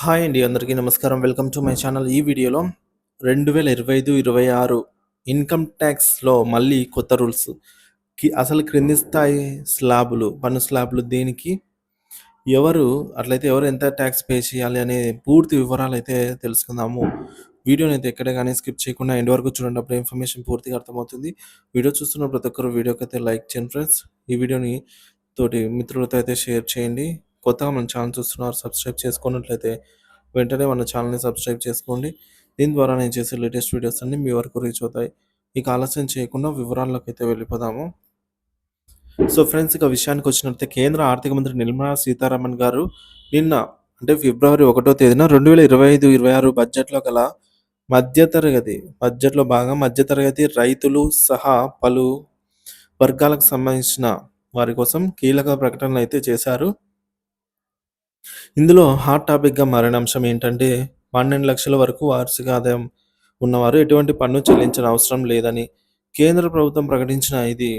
Hi అండి అందరికీ నమస్కారం. Welcome to my channel. ఈ వీడియోలో రెండు వేల ఇరవై ఐదు ఇరవై ఆరు ఇన్కమ్ ట్యాక్స్లో మళ్ళీ కొత్త రూల్స్. కి అసలు క్రింది స్థాయి స్లాబులు పన్ను స్లాబులు దేనికి? ఎవరు అట్లయితే ఎవరు ఎంత ట్యాక్స్ పే చేయాలి అనే పూర్తి వివరాలు అయితే తెలుసుకుందాము. వీడియోని అయితే ఎక్కడ కానీ స్కిప్ చేయకుండా ఎండ్ వరకు చూడండి అప్పుడు ఇన్ఫర్మేషన్ పూర్తిగా అర్థమవుతుంది. వీడియో చూస్తున్న ప్రతి ఒక్కరు వీడియోకి అయితే లైక్ చేయండి ఫ్రెండ్స్. ఈ వీడియోని తోటి మిత్రులతో అయితే షేర్ చేయండి. కొత్తగా మన ఛానల్ చూస్తున్నారు సబ్స్క్రైబ్ చేసుకున్నట్లయితే వెంటనే మన ఛానల్ని సబ్స్క్రైబ్ చేసుకోండి. దీని ద్వారా నేను చేసే లేటెస్ట్ వీడియోస్ అన్ని మీ వరకు రీచ్ అవుతాయి. ఇక ఆలస్యం చేయకుండా వివరాల్లోకి అయితే వెళ్ళిపోదాము. సో ఫ్రెండ్స్ ఇక విషయానికి వచ్చినట్లయితే కేంద్ర ఆర్థిక మంత్రి నిర్మలా సీతారామన్ గారు నిన్న అంటే ఫిబ్రవరి ఒకటో తేదీన రెండు వేల ఇరవై ఐదు ఇరవై ఆరు బడ్జెట్లో గల మధ్యతరగతి బడ్జెట్లో భాగంగా మధ్యతరగతి రైతులు సహా పలు వర్గాలకు సంబంధించిన వారి కోసం కీలక ప్రకటనలు అయితే చేశారు. ఇందులో హాట్ టాపిక్గా మారిన అంశం ఏంటంటే పన్నెండు లక్షల వరకు వార్షిక ఆదాయం ఉన్నవారు ఎటువంటి పన్ను చెల్లించిన అవసరం లేదని కేంద్ర ప్రభుత్వం ప్రకటించిన ఇది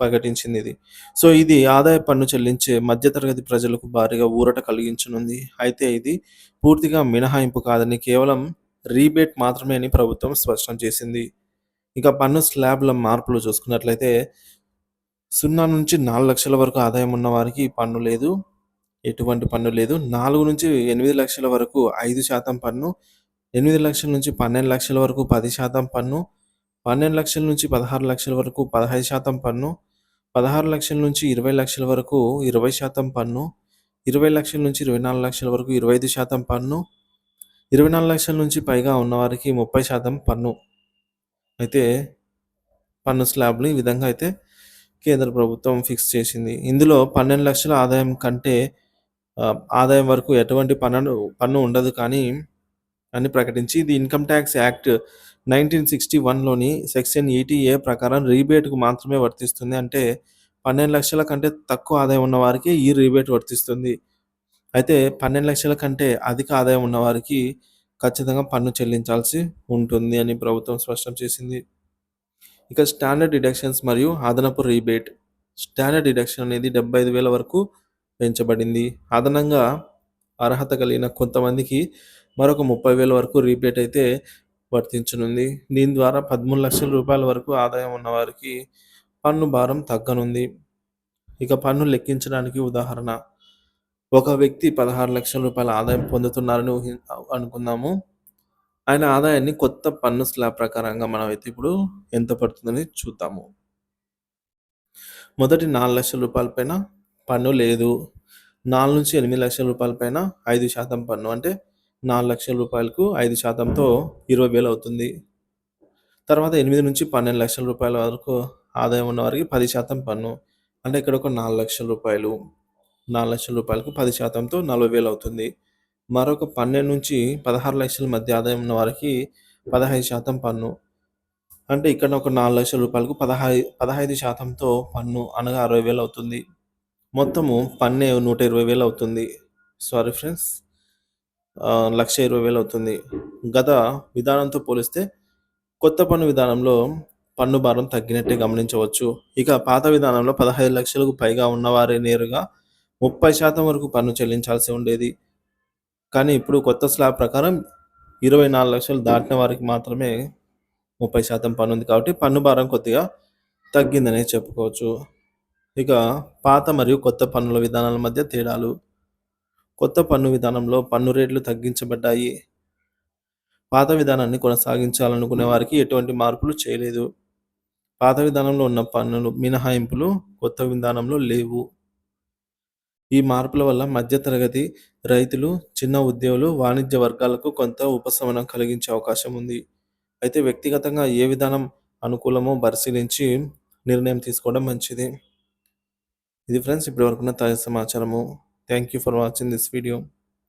ప్రకటించింది ఇది. సో ఇది ఆదాయ పన్ను చెల్లించే మధ్యతరగతి ప్రజలకు భారీగా ఊరట కలిగించనుంది. అయితే ఇది పూర్తిగా మినహాయింపు కాదని కేవలం రీబేట్ మాత్రమే అని ప్రభుత్వం స్పష్టం చేసింది. ఇక పన్ను స్లాబ్ల మార్పులు చూసుకున్నట్లయితే సున్నా నుంచి నాలుగు లక్షల వరకు ఆదాయం ఉన్న వారికి పన్ను లేదు. ఎటువంటి పన్ను లేదు. నాలుగు నుంచి ఎనిమిది లక్షల వరకు ఐదు శాతం పన్ను ఎనిమిది లక్షల నుంచి పన్నెండు లక్షల వరకు పది శాతం పన్ను పన్నెండు లక్షల నుంచి పదహారు లక్షల వరకు పదహైదు శాతం పన్ను పదహారు లక్షల నుంచి ఇరవై లక్షల వరకు ఇరవై శాతం పన్ను ఇరవై లక్షల నుంచి ఇరవై నాలుగు లక్షల వరకు ఇరవై ఐదు శాతం పన్ను ఇరవై నాలుగు లక్షల నుంచి పైగా ఉన్నవారికి ముప్పై శాతం పన్ను. అయితే పన్ను స్లాబ్లు ఈ విధంగా అయితే కేంద్ర ప్రభుత్వం ఫిక్స్ చేసింది. ఇందులో పన్నెండు లక్షల ఆదాయం కంటే ఆదాయం వరకు ఎటువంటి పన్ను పన్ను ఉండదు కానీ అని ప్రకటించి ఇది income tax act nineteen sixty వన్లోని section eighty A ప్రకారం రీబేట్కు మాత్రమే వర్తిస్తుంది. అంటే పన్నెండు లక్షల కంటే తక్కువ ఆదాయం ఉన్న వారికి ఈ రీబేట్ వర్తిస్తుంది. అయితే పన్నెండు లక్షల కంటే అధిక ఆదాయం ఉన్నవారికి ఖచ్చితంగా పన్ను చెల్లించాల్సి ఉంటుంది అని ప్రభుత్వం స్పష్టం చేసింది. ఇక స్టాండర్డ్ డిడక్షన్స్ మరియు అదనపు రీబేట్. స్టాండర్డ్ డిడక్షన్ అనేది డెబ్బై ఐదు వేల వరకు పెంచబడింది. అదనంగా అర్హత కలిగిన కొంతమందికి మరొక ముప్పై వేల వరకు రీబేట్ అయితే వర్తించనుంది. దీని ద్వారా పదమూడు లక్షల రూపాయల వరకు ఆదాయం ఉన్న వారికి పన్ను భారం తగ్గనుంది. ఇక పన్ను లెక్కించడానికి ఉదాహరణ ఒక వ్యక్తి పదహారు లక్షల రూపాయల ఆదాయం పొందుతున్నారని ఊహి అనుకుందాము. ఆయన ఆదాయాన్ని కొత్త పన్ను స్లాబ్ ప్రకారంగా మనం అయితే ఇప్పుడు ఎంత పడుతుందని చూద్దాము. మొదటి నాలుగు లక్షల రూపాయల పైన పన్ను లేదు. నాలుగు నుంచి ఎనిమిది లక్షల రూపాయల పైన ఐదు శాతం పన్ను అంటే నాలుగు లక్షల రూపాయలకు ఐదు శాతంతో ఇరవై వేలు అవుతుంది. తర్వాత ఎనిమిది నుంచి పన్నెండు లక్షల రూపాయల వరకు ఆదాయం ఉన్న వారికి పది శాతం పన్ను అంటే ఇక్కడ ఒక నాలుగు లక్షల రూపాయలు నాలుగు లక్షల రూపాయలకు పది శాతంతో నలభై వేలు అవుతుంది. మరొక పన్నెండు నుంచి పదహారు లక్షల మధ్య ఆదాయం ఉన్న వారికి పదహైదు శాతం పన్ను అంటే ఇక్కడ ఒక నాలుగు లక్షల రూపాయలకు పదహై పదహైదు శాతంతో పన్ను అనగా అరవై వేలు అవుతుంది. మొత్తము పన్నే నూట ఇరవై వేలు అవుతుంది. సారీ ఫ్రెండ్స్ లక్ష ఇరవై వేలు అవుతుంది. గత విధానంతో పోలిస్తే కొత్త పన్ను విధానంలో పన్ను భారం తగ్గినట్టే గమనించవచ్చు. ఇక పాత విధానంలో పదహైదు లక్షలకు పైగా ఉన్నవారే నేరుగా ముప్పై శాతం వరకు పన్ను చెల్లించాల్సి ఉండేది. కానీ ఇప్పుడు కొత్త స్లాబ్ ప్రకారం ఇరవై నాలుగు లక్షలు దాటిన వారికి మాత్రమే ముప్పై శాతం పన్ను ఉంది కాబట్టి పన్ను భారం కొద్దిగా తగ్గిందనే చెప్పుకోవచ్చు. ఇక పాత మరియు కొత్త పన్నుల విధానాల మధ్య తేడాలు. కొత్త పన్ను విధానంలో పన్ను రేట్లు తగ్గించబడ్డాయి. పాత విధానాన్ని కొనసాగించాలనుకునే వారికి ఎటువంటి మార్పులు చేయలేదు. పాత విధానంలో ఉన్న పన్నులు మినహాయింపులు కొత్త విధానంలో లేవు. ఈ మార్పుల వల్ల మధ్యతరగతి రైతులు చిన్న ఉద్యోగులు వాణిజ్య వర్గాలకు కొంత ఉపశమనం కలిగించే అవకాశం ఉంది. అయితే వ్యక్తిగతంగా ఏ విధానం అనుకూలమో పరిశీలించి నిర్ణయం తీసుకోవడం మంచిది. ఇది ఫ్రెండ్స్ ఇప్పటి వరకున్న తాజా సమాచారము. Thank you for watching this video